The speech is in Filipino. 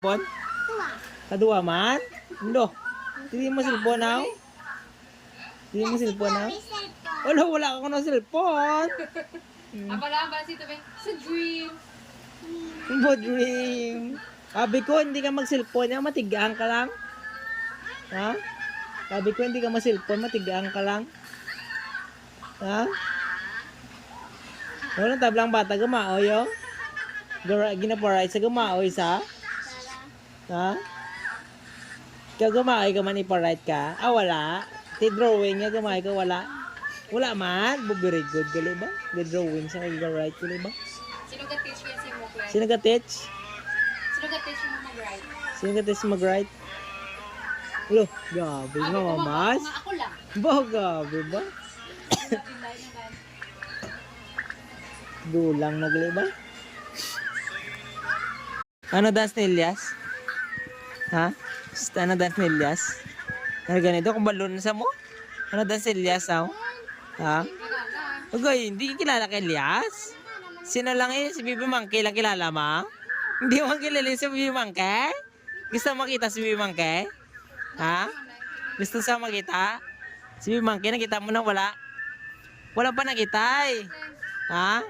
Pon? Kadua man? Ndo. Dili mo cellphone now? Dili mo cellphone now? Wala, wala ako ng cellphone. Abala ba si Tabi? Sa dream. Mo dream. Sabi ko, hindi ka mag-cellphone matigaan ka lang. Ha? Sabi ko, hindi ka mag-cellphone, matigaan ka lang. Ha? Walang tablang bata, gumaoy, oh. Ginaparay sa gumaoy sa? Ha? Ikaw gumaoy ka man iparite ka? Ah, wala. Ti drawing nga gumaoy ka, wala. Wala man. Very good, gali ba? Good drawing sa kag-write, gali ba? Sino ka teach yan si Mukle? Sino ka teach? Sino ka teach mo mag-write? Sino ka teach mag-write? Lo, gabi nga, mamas. Ako, lang. Ba, gabi ba? Dulang na gali ba? Ano dance ni Elias? Ha? Psst, Ano dance ni Elias? Ano ganito? Kung balon sa mo? Ano dance ni Elias, aw? Ha? Kilala. Okay, hindi kilala kay Elias? Sino lang eh? Si Bibi Monkey lang kilala mo? Hindi mo kilala si Bibi Monkey? Gusto makita si Bibi Monkey? Ha? Gusto sa makita? Si Bibi Monkey, nakita mo na wala? Wala pa nakita eh. Ha?